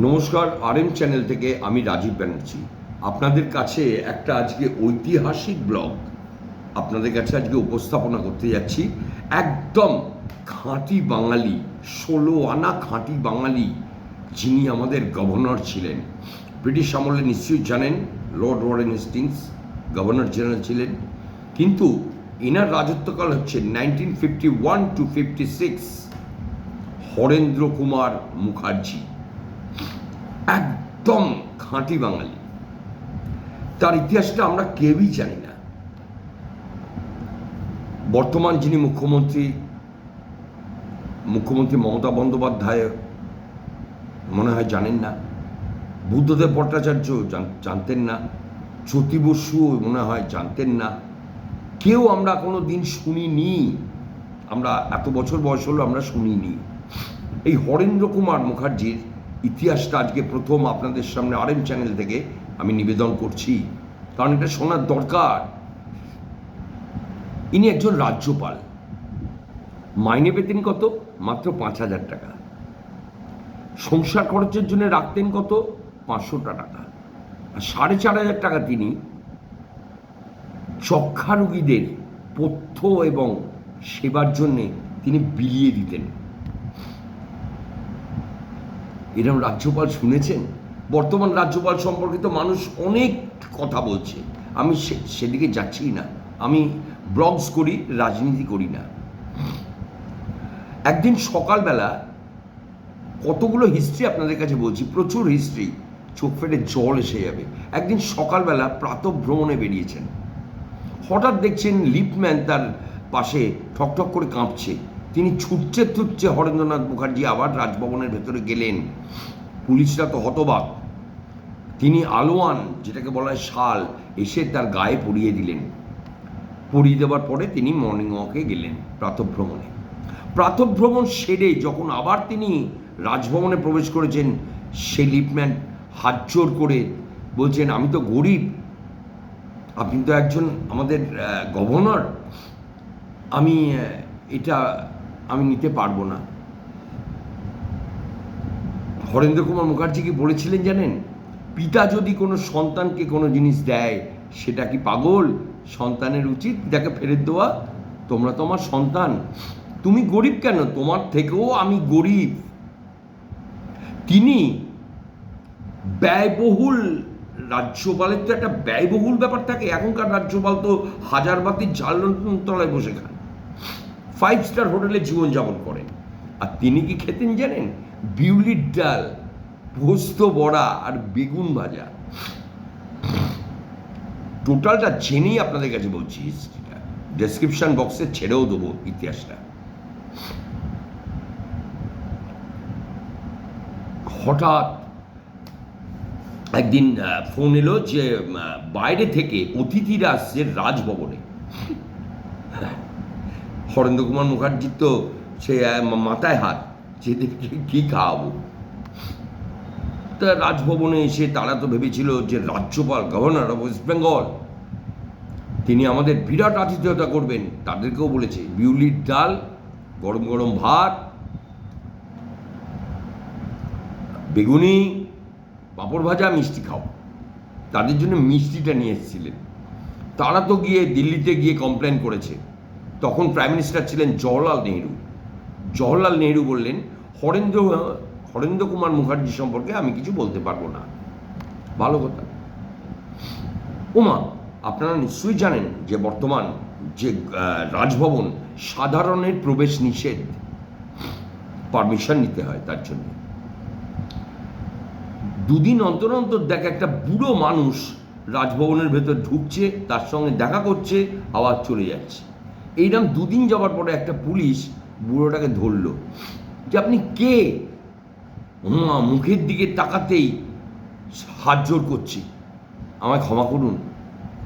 নমস্কার আর RM channel থেকে আমি রাজীব ব্যানার্জি। আপনাদের কাছে একটা আজকে ঐতিহাসিক ব্লগ আপনাদের কাছে আজকে উপস্থাপনা করতে যাচ্ছি। একদম খাঁটি বাঙালি, ষোলো আনা খাঁটি বাঙালি যিনি আমাদের গভর্নর ছিলেন। ব্রিটিশ আমলে নিশ্চয়ই জানেন lord Warren Hastings governor general ছিলেন। কিন্তু এনার রাজত্বকাল হচ্ছে nineteen fifty one to fifty six Harendra Kumar Mukherjee. একদম খাঁটি বাঙালি। তার ইতিহাসটা আমরা কেউই জানি না। বর্তমান যিনি মুখ্যমন্ত্রী মুখ্যমন্ত্রী মমতা বন্দ্যোপাধ্যায়, মনে হয় জানেন না। বুদ্ধদেব ভট্টাচার্য জানতেন না। জ্যোতি বসুও মনে হয় জানতেন না। কেউ আমরা কোনো দিন শুনিনি। আমরা এত বছর বয়স হলো আমরা শুনিনি। এই হরেন্দ্র কুমার মুখার্জির ইতিহাসটা আজকে প্রথম আপনাদের সামনে আরএম চ্যানেল থেকে আমি নিবেদন করছি। কারণ এটা শোনার দরকার। ইনি একজন রাজ্যপাল। মাইনে পেতেন কত? মাত্র পাঁচ হাজার টাকা। সংসার খরচের জন্য রাখতেন কত? পাঁচশোটা টাকা। আর সাড়ে চার হাজার টাকা তিনি যক্ষা রোগীদের পথ্য এবং সেবার জন্যে তিনি বিলিয়ে দিতেন। এরকম রাজ্যপাল শুনেছেন? বর্তমান রাজ্যপাল সম্পর্কিত মানুষ অনেক কথা বলছে। আমি সেদিকে যাচ্ছি না। আমি ব্লগস করি, রাজনীতি করি না। একদিন সকালবেলা কতগুলো হিস্ট্রি আপনাদের কাছে বলছি, প্রচুর হিস্ট্রি, চোখ ফেটে জল এসে যাবে। একদিন সকালবেলা প্রাতঃ ভ্রমণে বেরিয়েছেন। হঠাৎ দেখছেন লিপম্যান তার পাশে ঠকঠক করে কাঁপছে। তিনি ছুটছে ছুটছে হরেন্দ্রনাথ মুখার্জি আবার রাজভবনের ভেতরে গেলেন। পুলিশরা তো হতবাক। তিনি আলোয়ান, যেটাকে বলা হয় শাল, এসে তার গায়ে পরিয়ে দিলেন। পরিয়ে দেওয়ার পরে তিনি মর্নিং ওয়াকে গেলেন প্রাতঃভ্রমণে। প্রাতঃভ্রমণ সেরে যখন আবার তিনি রাজভবনে প্রবেশ করেছেন, সে লিপম্যান হাত জোর করে বলছেন, আমি তো গরিব। আপনি তো একজন আমাদের গভর্নর। আমি এটা আমি নিতে পারব না। হরেন্দ্র কুমার মুখার্জি কি বলেছিলেন জানেন? পিতা যদি কোনো সন্তানকে কোনো জিনিস দেয়, সেটা কি পাগল? সন্তানের উচিত পিতাকে ফেরত দেওয়া। তোমরা তো আমার সন্তান। তুমি গরিব কেন? তোমার থেকেও আমি গরিব। তিনি ব্যয়বহুল রাজ্যপালের তো একটা ব্যয়বহুল ব্যাপার থাকে। এখনকার রাজ্যপাল তো হাজার বাতির জাল তলায় বসে খান ফাইভ স্টার হোটেলে জীবনযাপন করেন। আর তিনি কি খেতেন জানেন? বিউলির ডাল, পোস্ত বড়া আর বেগুন ভাজা। টোটালটা জেনেই আপনাদের কাছে বলছি হিস্ট্রিটা ডেসক্রিপশন বক্সে ছেড়েও দেবো ইতিহাসটা। হঠাৎ একদিন ফোন এলো যে বাইরে থেকে অতিথিরা আসছে রাজভবনে। হরেন্দ্র কুমার মুখার্জির তো সে মাথায় হাত যেতে কি খাওয়াবো? তা রাজভবনে এসে তারা তো ভেবেছিল যে রাজ্যপাল গভর্নর অফ ওয়েস্ট বেঙ্গল, তিনি আমাদের বিরাট আতিথেয়তা করবেন, তাদেরকেও বলেছে, বিউলির ডাল, গরম গরম ভাত, বেগুনি, পাঁপড় ভাজা, মিষ্টি খাও। তাদের জন্য মিষ্টিটা নিয়ে এসেছিলেন। তারা তো গিয়ে দিল্লিতে গিয়ে কমপ্লেন করেছে। তখন প্রাইম মিনিস্টার ছিলেন জওহরলাল নেহরু। জওহরলাল নেহরু বললেন, হরেন্দ্র হরেন্দ্র কুমার মুখার্জি সম্পর্কে আমি কিছু বলতে পারব না। ভালো কথা। ওমা আপনারা নিশ্চয়ই জানেন যে বর্তমান যে রাজভবন সাধারণের প্রবেশ নিষেধ, পারমিশন নিতে হয় তার জন্য। দুদিন অন্তর অন্তর দেখ একটা বুড়ো মানুষ রাজভবনের ভেতর ঢুকছে, তার সঙ্গে দেখা করছে আবার চলে যাচ্ছে। এইরকম দুদিন যাওয়ার পরে একটা পুলিশ বুড়োটাকে ধরলো। যে আপনি কে? মুখের দিকে তাকাতেই হাত জোর করছি। আমায় ক্ষমা করুন।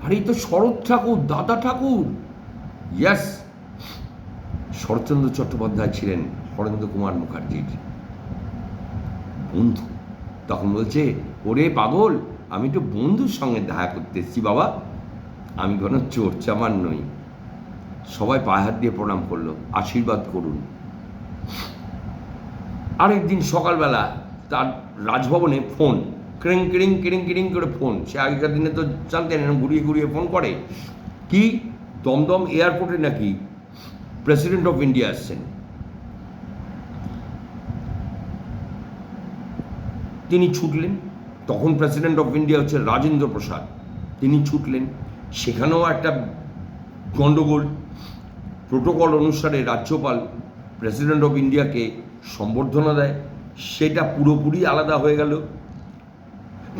আরে, এই তো শরৎ ঠাকুর, দাদা ঠাকুর। ইয়াস শরৎচন্দ্র চট্টোপাধ্যায় ছিলেন হরেন্দ্র কুমার মুখার্জির বন্ধু। তখন বলছে, ওরে পাগল, আমি তো বন্ধুর সঙ্গে দেখা করতে এসেছি বাবা। আমি কোনো চোর চামার নই। সবাই পায়ে হাত দিয়ে প্রণাম করল, আশীর্বাদ করুন। আরেকদিন সকালবেলা তার রাজভবনে ফোন, ক্রিং ক্রিং ক্রিং ক্রিং করে ফোন। সে আগেকার দিনে তো জানতেন ঘুরিয়ে ঘুরিয়ে ফোন করে। কি? দমদম এয়ারপোর্টে নাকি প্রেসিডেন্ট অফ ইন্ডিয়া আসছেন। তিনি ছুটলেন। তখন প্রেসিডেন্ট অফ ইন্ডিয়া হচ্ছে রাজেন্দ্র প্রসাদ। তিনি ছুটলেন। সেখানেও একটা গণ্ডগোল প্রোটোকল অনুসারে রাজ্যপাল প্রেসিডেন্ট অফ ইন্ডিয়াকে সম্বর্ধনা দেয়। সেটা পুরোপুরি আলাদা হয়ে গেল।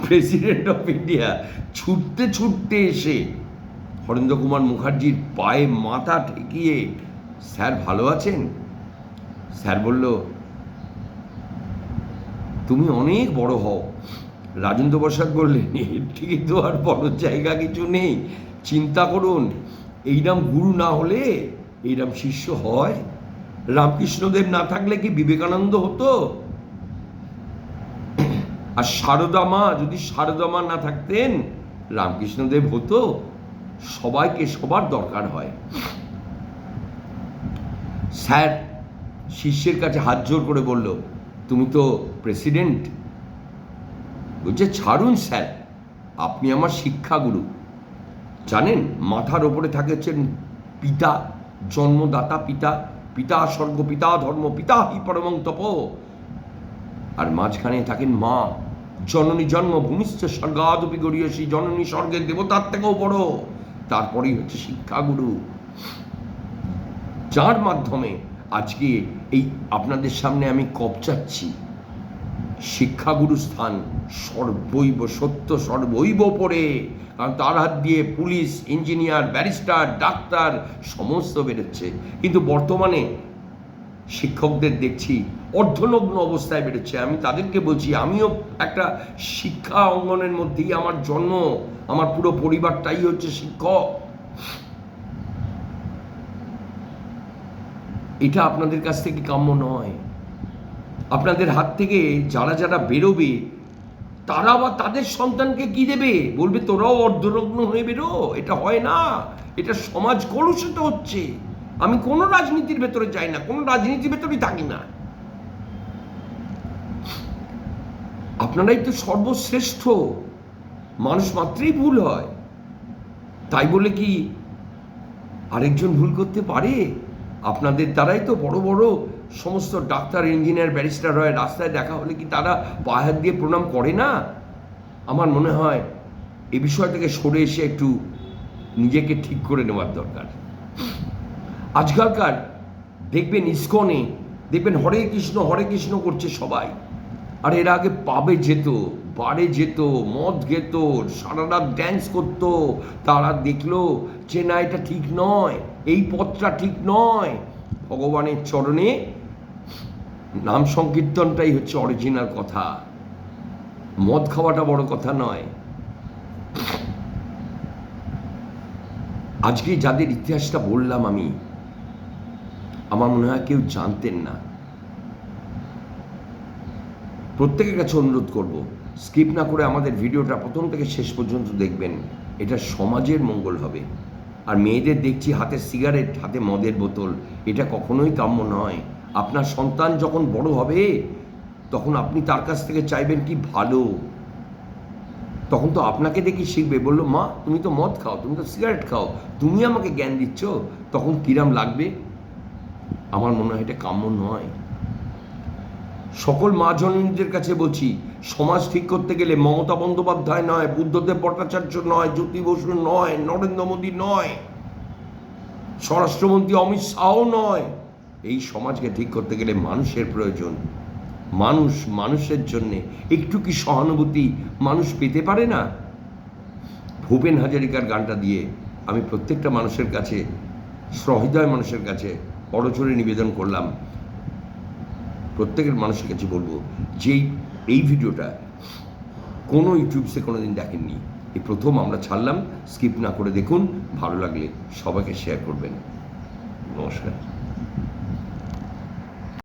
প্রেসিডেন্ট অফ ইন্ডিয়া ছুটতে ছুটতে এসে হরেন্দ্র কুমার মুখার্জির পায়ে মাথা ঠেকিয়ে, স্যার ভালো আছেন? স্যার বলল, তুমি অনেক বড় হও। রাজেন্দ্র প্রসাদ বললেন, এর থেকে তো আর বড় জায়গা কিছু নেই। চিন্তা করুন এইরাম গুরু না হলে এইরাম শিষ্য হয়? রামকৃষ্ণদেব না থাকলে কি বিবেকানন্দ হতো? আর সারদা মা, যদি সারদা মা না থাকতেন, রামকৃষ্ণদেব হতো? সবাইকে সবার দরকার হয়। স্যার, শিষ্যের কাছে হাত জোর করে বলল, তুমি তো প্রেসিডেন্ট। বলছে, ছাড়ুন স্যার, আপনি আমার শিক্ষাগুরু। জানেন, মাথার ওপরে থাকে হচ্ছেন পিতা জন্মদাতা পিতা পিতা স্বর্গ, পিতা ধর্ম, পিতা হি পরমং তপ। আর মাঝখানে থাকেন মা, জননী জন্মভূমিশ্চ স্বর্গাদপি গড়িয়েছি জননী স্বর্গের দেবতার থেকেও বড়। তারপরেই হচ্ছে শিক্ষাগুরু। যার মাধ্যমে আজকে এই আপনাদের সামনে আমি কপচাচ্ছি শিক্ষাগুরু স্থান সর্বৈব, সত্য সর্বৈব পড়ে কারণ তার হাত দিয়ে পুলিশ, ইঞ্জিনিয়ার, ব্যারিস্টার, ডাক্তার সমস্ত বেরোচ্ছে। কিন্তু বর্তমানে শিক্ষকদের দেখছি অর্ধনগ্ন অবস্থায় বেরোচ্ছে। আমি তাদেরকে বলছি, আমিও একটা শিক্ষা অঙ্গনের মধ্যেই আমার জন্ম। আমার পুরো পরিবারটাই হচ্ছে শিক্ষক। এটা আপনাদের কাছ থেকে কাম্য নয়। আপনাদের হাত থেকে যারা যারা বেরোবে, তারা বা তাদের সন্তানকে কি দেবে? বলবে, তোরাও অর্ধনগ্ন হয়ে বেরো, এটা হয় না, এটা সমাজ কলুষিত হচ্ছে। আমি কোনো রাজনীতির ভেতরে যাই না, কোনো রাজনীতির ভেতরেই থাকি না। আপনারাই তো সর্বশ্রেষ্ঠ, মানুষ মাত্রেই ভুল হয়। তাই বলে কি আরেকজন ভুল করতে পারে? আপনাদের দ্বারাই তো বড় বড় সমস্ত ডাক্তার, ইঞ্জিনিয়ার, ব্যারিস্টার হয় রাস্তায় দেখা হলে কি তারা পায়ে হাত দিয়ে প্রণাম করে না? আমার মনে হয় এ বিষয় থেকে সরে এসে একটু নিজেকে ঠিক করে নেওয়ার দরকার। আজকালকার দেখবেন ইস্কনে, দেখবেন হরে কৃষ্ণ হরে কৃষ্ণ করছে সবাই। আর এর আগে পাবে যেত, বারে যেত, মদ খেত, সারা রাত ড্যান্স করতো। তারা দেখল যে না, এটা ঠিক নয়, এই পথটা ঠিক নয়। ভগবানের চরণে নাম সংকীর্তনটাই হচ্ছে অরিজিনাল কথা। মদ খাওয়াটা বড় কথা নয়। আজকে যাদের ইতিহাসটা বললাম আমি, আমার মনে হয় কেউ জানতেন না। প্রত্যেকের কাছে অনুরোধ করব স্কিপ না করে আমাদের ভিডিওটা প্রথম থেকে শেষ পর্যন্ত দেখবেন। এটা সমাজের মঙ্গল হবে। আর মেয়েদের দেখছি হাতে সিগারেট হাতে মদের বোতল। এটা কখনোই কাম্য নয়। আপনার সন্তান যখন বড় হবে, তখন আপনি তার কাছ থেকে চাইবেন কি ভালো। তখন তো আপনাকে দেখি শিখবে, বলল, মা, তুমি তো মদ খাও, তুমি তো সিগারেট খাও, তুমি আমাকে জ্ঞান দিচ্ছ, তখন কিরাম লাগবে? আমার মনে হয় এটা কাম্য নয়। সকল মা জননীদের কাছে বলছি সমাজ ঠিক করতে গেলে মমতা বন্দ্যোপাধ্যায় নয়, বুদ্ধদেব ভট্টাচার্য নয়, জ্যোতি বসু নয়, নরেন্দ্র মোদী নয়, স্বরাষ্ট্রমন্ত্রী অমিত শাহও নয়। এই সমাজকে ঠিক করতে গেলে মানুষের প্রয়োজন। মানুষ মানুষের জন্যে একটু কি সহানুভূতি মানুষ পেতে পারে না? ভূপেন হাজারিকার গানটা দিয়ে আমি প্রত্যেকটা মানুষের কাছে, সহৃদয় মানুষের কাছে পরচরে নিবেদন করলাম। প্রত্যেকের মানুষের কাছে বলব যে এই ভিডিওটা কোনো ইউটিউবসে কোনো দিন দেখেননি। এই প্রথম আমরা ছাড়লাম, স্কিপ না করে দেখুন, ভালো লাগলে সবাইকে শেয়ার করবেন। নমস্কার।